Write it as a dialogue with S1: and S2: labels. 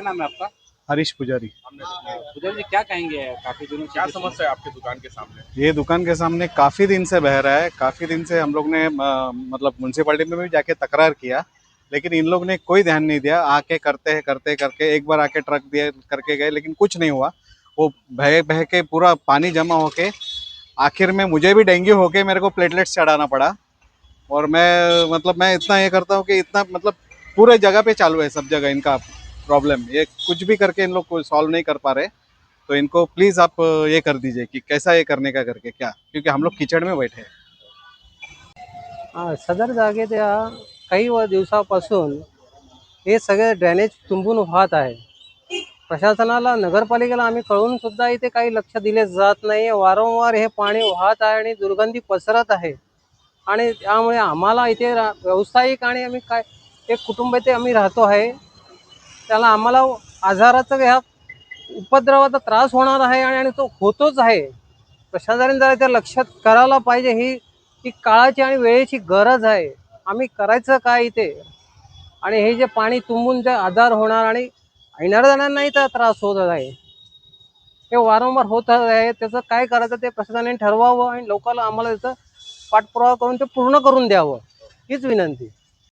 S1: नाम है आपका?
S2: हरीश पुजारी।
S1: उधर जी क्या कहेंगे? काफ़ी दिनों
S3: क्या समस्या है आपकी दुकान के सामने?
S2: ये दुकान के सामने काफ़ी दिन से बह रहा है। काफ़ी दिन से हम लोग ने मतलब म्यूनसिपाली में भी जाके तकरार किया लेकिन इन लोग ने कोई ध्यान नहीं दिया। आके करते हैं करते करके एक बार आके ट्रक दिए करके गए लेकिन कुछ नहीं हुआ। वो बह बह के पूरा पानी जमा होके आखिर में मुझे भी डेंगू होके मेरे को प्लेटलेट्स चढ़ाना पड़ा। और मैं मतलब मैं इतना ये करता हूँ कि इतना मतलब पूरे जगह पे चालू है सब जगह इनका। प्रॉब्लम ये कुछ भी करके इन लोग को सॉल्व नहीं कर पा रहे। तो इनको प्लीज़ आप ये कर दीजिए कि कैसा ये करने का करके क्या? क्योंकि हम लोग किचड में बैठे हैं।
S4: हा, सदर जागे त्या काही व दिवसापासून हे सगळे ड्रेनेज तुंबून वाहत आहे. प्रशासनाला नगरपालिकेला आम्ही कळून सुद्धा इथे काही लक्ष दिले जात नाही वारंवार हे पाणी वाहत आहे आणि दुर्गंधी पसरत आहे. आणि त्यामुळे आम्हाला इथे व्यावसायिक आणि आम्ही काय एक कुटुंब इथे आम्ही राहतो आहे. त्याला आम्हाला आजाराचा ह्या उपद्रवाचा त्रास होणार आहे आणि आणि तो होतोच आहे. प्रशासनाने जरा त्या लक्षात करायला पाहिजे ही ती काळाची आणि वेळेची गरज आहे. आम्ही करायचं काय इथे? आणि हे जे पाणी तुंबून जे आजार होणार आणि येणाऱ्या जणांनाही त्याचा त्रास होत आहे. हे वारंवार होत आहे. त्याचं काय करायचं ते प्रशासनाने ठरवावं आणि लोकांना आम्हाला त्याचं पाठपुरावा करून ते पूर्ण करून द्यावं. हीच विनंती.